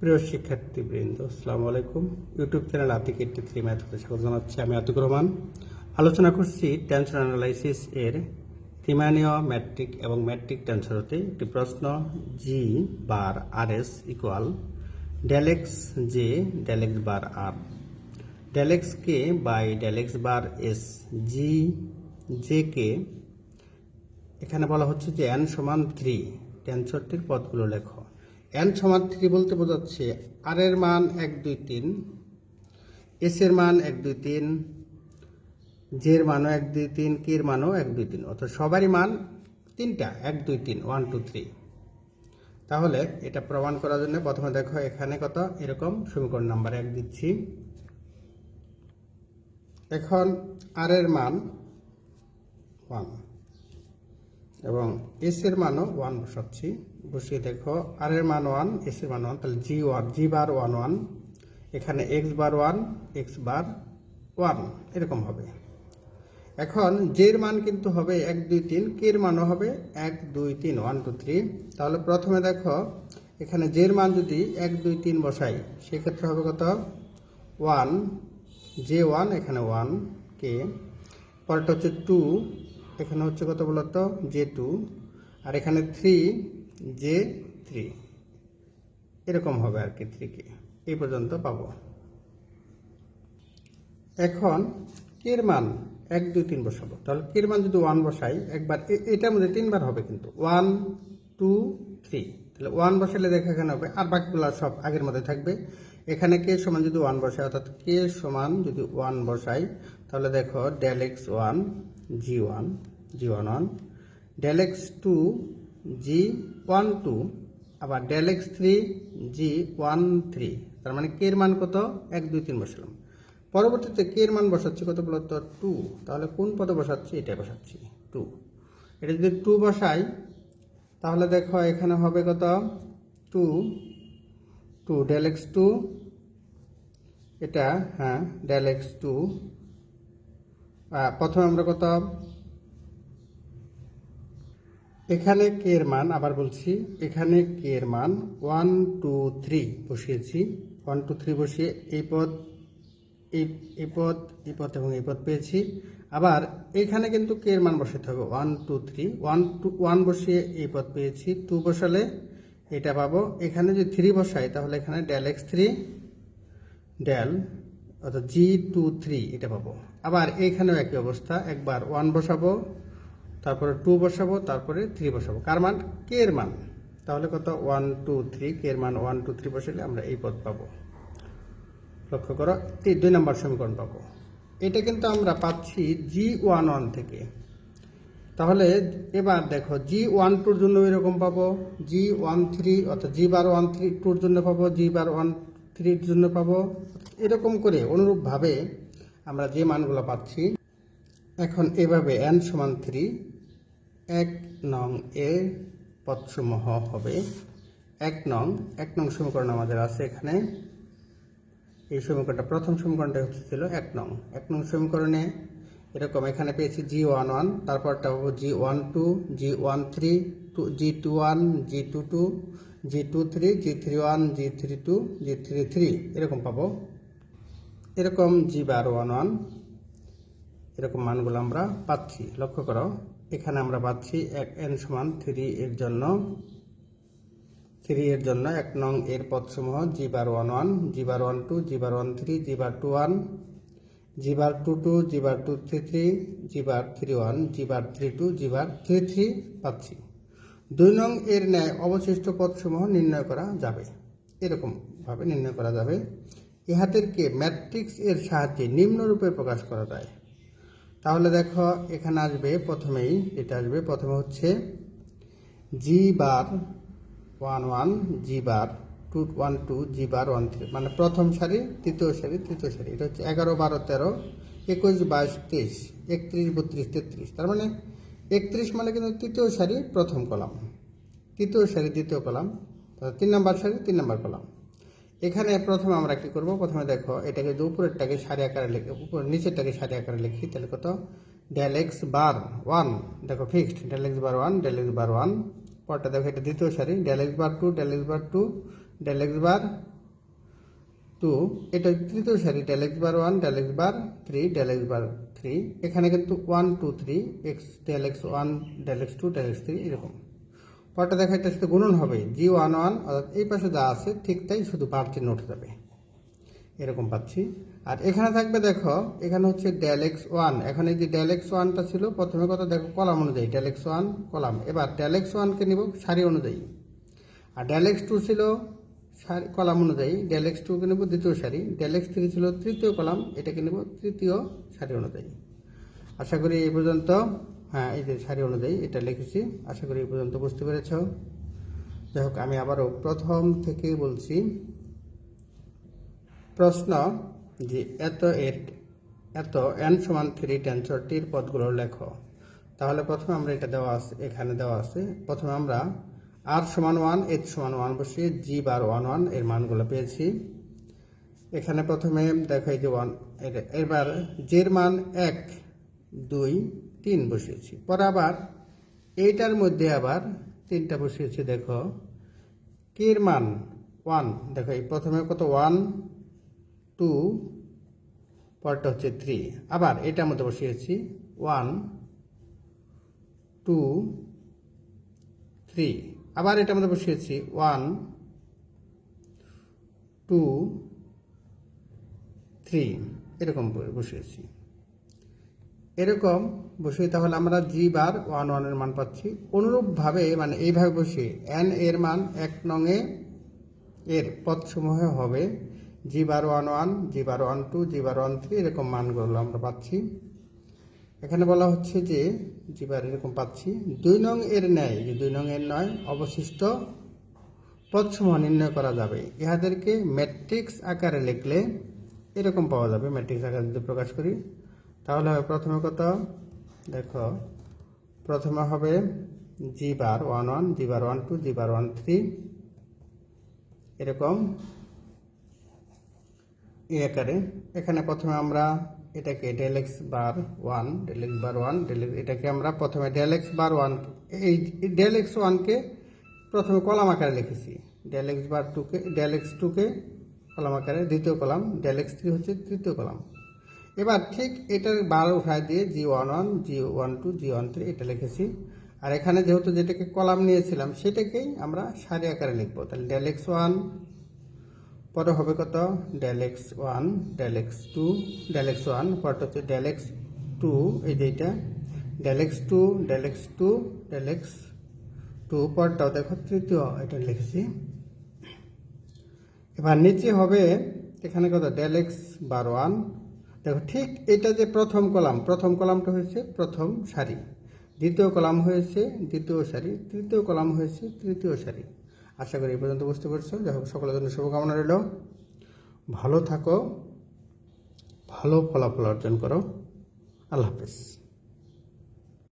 প্রিয় শিক্ষার্থীবৃন্দ, আসসালামু আলাইকুম। YouTube channel Atik eighty three ম্যাথকে স্বাগত জানাচ্ছি। আমি আতিক রহমান। আলোচনা করছি টেনশন অ্যানালাইসিস এর ত্রিমানীয় ম্যাট্রিক এবং ম্যাট্রিক টেনশন হতে একটি প্রশ্ন G bar R S equal del x J del x bar R del x K by del x bar S G J K এখানে বলা হচ্ছে যে এন সমান থ্রি টেনশনটির পদগুলো লেখো। এন সমান থ্রি বলতে বোঝাচ্ছে আর এর মান এক, দুই, তিন। এস এর মান এক, দুই, তিন। জের মানও এক, দুই, তিন। কের মানও এক, দুই, তিন। অর্থাৎ সবারই মান তিনটা, এক, দুই, তিন, ওয়ান, টু, থ্রি। তাহলে এটা প্রমাণ করার জন্য প্রথমে দেখো এখানে কত? এরকম সমীকরণ নাম্বার এক দিচ্ছি। এখন আর এর মান ওয়ান। এবং এস এর মানও ওয়ান বসাচ্ছি। বসিয়ে দেখো আর এর মান ওয়ান এস এর মান ওয়ান তাহলে G one G bar one one এখানে X bar one X bar one এরকম হবে। এখন জের মান কিন্তু হবে এক, দুই, তিন কের মানও হবে এক, দুই, তিন ওয়ান টু থ্রি তাহলে প্রথমে দেখো, এখানে জের মান যদি এক, দুই, তিন বসাই, সেক্ষেত্রে হবে কত? ওয়ান জে ওয়ান এখানে ওয়ান কে পরটা হচ্ছে টু এখানে হচ্ছে কত বলতো? জে টু আর এখানে থ্রি জে থ্রি এরকম হবে আর কি থ্রি কে এই পর্যন্ত পাবো। এখন কের মান এক, দুই, তিন বসাবো। তাহলে কের মান যদি ওয়ান বসাই, একবার এটার মধ্যে তিনবার হবে কিন্তু। ওয়ান টু থ্রি তাহলে ওয়ান বসালে দেখা এখানে হবে, আর বাকিগুলো সব আগের মধ্যে থাকবে। এখানে কে সমান যদি ওয়ান বসাই, অর্থাৎ কে সমান যদি ওয়ান বসাই, তাহলে দেখো del one G one G one one del two G one two আবার del X three G one three তার মানে কের মান কত? এক, দুই, তিন বসালাম। পরবর্তীতে কে এর মান বসাচ্ছি কত বলতো টু তাহলে কোন পদে বসাচ্ছি? এটা বসাচ্ছি টু এটা যদি টু বসাই, তাহলে দেখো এখানে হবে কত? Two two del X two এটা হ্যাঁ ডেল এক্স টু প্রথমে আমরা কত? এখানে কে এর মান আবার বলছি, এখানে কে এর মান ওয়ান টু থ্রি বসিয়েছি। ওয়ান টু থ্রি বসিয়ে এই পদ এই পদ এই পদ এবং এই পদ পেয়েছি। আবার এখানে কিন্তু কে এর মান বসাতে হবে one two three one two one বসিয়ে এই পদ পেয়েছি টু বসালে এটা পাবো। এখানে যদি থ্রি বসাই, তাহলে এখানে ডেল এক্স থ্রি ডেল অর্থাৎ জি টু থ্রি এটা পাবো। আবার এইখানেও একই অবস্থা, একবার ওয়ান বসাবো। তারপরে টু বসাবো, তারপরে থ্রি বসাবো। কার মান? কে এর মান। তাহলে কত? ওয়ান টু থ্রি কে এর মান ওয়ান টু থ্রি বসালে আমরা এই পদ পাবো। লক্ষ্য করো দুই নম্বর সমীকরণ পাবো। এটা কিন্তু আমরা পাচ্ছি জি ওয়ান ওয়ান থেকে। তাহলে এবার দেখো জি ওয়ান টুর জন্য এরকম পাবো। জি ওয়ান থ্রি অর্থাৎ জি বার ওয়ান থ্রি টুর জন্য পাবো। জি বার ওয়ান থ্রির জন্য পাবো। এরকম করে অনুরূপভাবে আমরা যে মানগুলো পাচ্ছি, এখন এভাবে এন সমান থ্রি এক নং এ পদসমূহ হবে এক নং। এক নং সমীকরণ আমাদের আছে এখানে। এই সমীকরণটা প্রথম সমীকরণটা হচ্ছে ছিল এক নং। এক নং সমীকরণে এরকম এখানে পেয়েছি জি ওয়ান ওয়ান, তারপরটা পাবো G one two, G one three, two, G two one, G two two, G two three, G three one, G three two, G three three, এরকম পাবো। এরকম জি বার ওয়ান ওয়ান, এরকম মানগুলো আমরা পাচ্ছি। লক্ষ্য করো। এখানে আমরা পাচ্ছি এক এন সমান থ্রি এর জন্য। থ্রি এর জন্য এক নং এর পদসমূহ G bar one one G bar one two G bar one three G bar two one G bar two two G bar two three three G bar three one G bar three two G bar three three পাচ্ছি। দুই নং এর ন্যায় অবশিষ্ট পদসমূহ নির্ণয় করা যাবে। এরকমভাবে নির্ণয় করা যাবে। ইহাদেরকে ম্যাট্রিক্স এর সাহায্যে নিম্নরূপে প্রকাশ করা যায়। তাহলে দেখো, এখানে আসবে প্রথমেই, এটা আসবে, প্রথমে হচ্ছে G bar one one G bar two one two G bar one three মানে প্রথম সারি, তৃতীয় সারি তৃতীয় সারি, এটা হচ্ছে এগারো, বারো, তেরো, একুশ, বাইশ, তেইশ, একত্রিশ, বত্রিশ, তেত্রিশ, তার মানে একত্রিশ মানে কিন্তু তৃতীয় সারি প্রথম কলাম, তৃতীয় সারি, দ্বিতীয় কলাম তিন নম্বর সারি, তিন নম্বর কলাম। এখানে প্রথমে আমরা কি করব প্রথমে দেখো এটাকে যে উপরেরটাকে সারি আকারে লিখে উপর নিচেরটাকে সারি আকারে লিখি তাহলে কত ডেল এক্স বার ওয়ান দেখো fixed del X bar one del X bar one পরটা দেখো এটা দ্বিতীয় সারি del X bar two del X bar two del X bar two এটা তৃতীয় সারি del X bar one del X bar three del X bar three এখানে কিন্তু one two three X del X one del X two del X three এরকম পরটা দেখা এটার সাথে গুণন হবে। জি ওয়ান ওয়ান, অর্থাৎ এই পাশে যা আছে, ঠিক তাই শুধু বার চিহ্ন উঠে যাবে। এরকম পাচ্ছি। আর এখানে থাকবে দেখো, এখানে হচ্ছে ডেল এক্স ওয়ান এখন এই যে ডেল এক্স ওয়ানটা ছিল, প্রথমে কথা দেখো, কলাম অনুযায়ী। Del X one column. এবার ডেল এক্স ওয়ানকে নিব সারি অনুযায়ী। আর ডেল এক্স টু ছিল সারি, কলাম অনুযায়ী। ডেল এক্স টুকে নেব দ্বিতীয় সারি। ডেল এক্স থ্রি ছিল তৃতীয় কলাম। এটাকে নেব তৃতীয় সারি অনুযায়ী। আশা করি এই পর্যন্ত। হ্যাঁ এই যে সারি অনুযায়ী এটা লিখেছি। আশা করি এই পর্যন্ত বুঝতে পেরেছ। যাই হোক, আমি আবারও প্রথম থেকে বলছি, প্রশ্ন যে এত এর এত এন সমান থ্রি টেন্সরটির পদগুলো লেখো। তাহলে প্রথমে আমরা এটা দেওয়া আছে, এখানে দেওয়া আছে। প্রথমে আমরা আর সমান ওয়ান এইচ সমান ওয়ান বসিয়ে জি বার ওয়ান ওয়ানের মানগুলো পেয়েছি। এখানে প্রথমে দেখো এই যে ওয়ান এবার জের মান এক, দুই তিন বসিয়েছি। পরে আবার এইটার মধ্যে আবার তিনটা বসিয়েছি, দেখো। কের মান? ওয়ান। দেখো, এই প্রথমে কত? ওয়ান, টু পরটা হচ্ছে থ্রি। আবার এটার মধ্যে বসিয়েছি। One, two, three. আবার এটার মধ্যে বসিয়েছি। One, two, three. এরকম বসিয়েছি। এরকম বসিয়ে তাহলে আমরা জি বার ওয়ান ওয়ানের মান পাচ্ছি। অনুরূপভাবে মানে এইভাবে বসিয়ে এন এর মান এক নঙে এর পদসমূহ হবে। G bar one one G bar one two G bar one three এরকম মানগুলো আমরা পাচ্ছি। এখানে বলা হচ্ছে যে জি বার এরকম পাচ্ছি। দুই নং এর ন্যায়, যে দুই নং এর নয় অবশিষ্ট পদসমূহ নির্ণয় করা যাবে। ইহাদেরকে ম্যাট্রিক্স আকারে লিখলে এরকম পাওয়া যাবে। ম্যাট্রিক্স আকারে যদি প্রকাশ করি তাহলে প্রথমে কত? দেখো, প্রথমে হবে G bar one one G bar one two G bar one three এরকম এই আকারে। এখানে প্রথমে আমরা এটাকে del X bar one del X bar one del এটাকে আমরা প্রথমে ডেল এক্স বার ওয়ান এই ডেল এক্স ওয়ানকে প্রথমে কলাম আকারে লিখেছি। ডেল এক্স বার টুকে ডেল এক্স টুকে কলাম আকারে, দ্বিতীয় কলাম। ডেল এক্স থ্রি হচ্ছে তৃতীয় কলাম। এবার ঠিক এটার বার উঠায় দিয়ে G one one, G one two, G one three এটা লিখেছি। আর এখানে যেহেতু যেটাকে কলাম নিয়েছিলাম সেটাকেই আমরা সারি আকারে লিখব। তাহলে ডেল এক্স ওয়ান পরে হবে কত? Del X one del X two del X one পরটা হচ্ছে ডেল এক্স টু এই যে এটা। Del X two del X two del X two পরটাও দেখো তৃতীয়, এটা লিখেছি। এবার নিচে হবে এখানে কত? ডেল এক্স বার ওয়ান দেখো, ঠিক এটা যে প্রথম কলাম, প্রথম কলামটা হয়েছে প্রথম সারি। দ্বিতীয় কলাম হয়েছে দ্বিতীয় সারি, তৃতীয় কলাম হয়েছে তৃতীয় সারি। আশা করি এই পর্যন্ত বুঝতে পারছ। যাই হোক, সকলের জন্য শুভকামনা রইল। ভালো থাকো, ভালো ফলাফল অর্জন করো। আল্লাহ হাফেজ।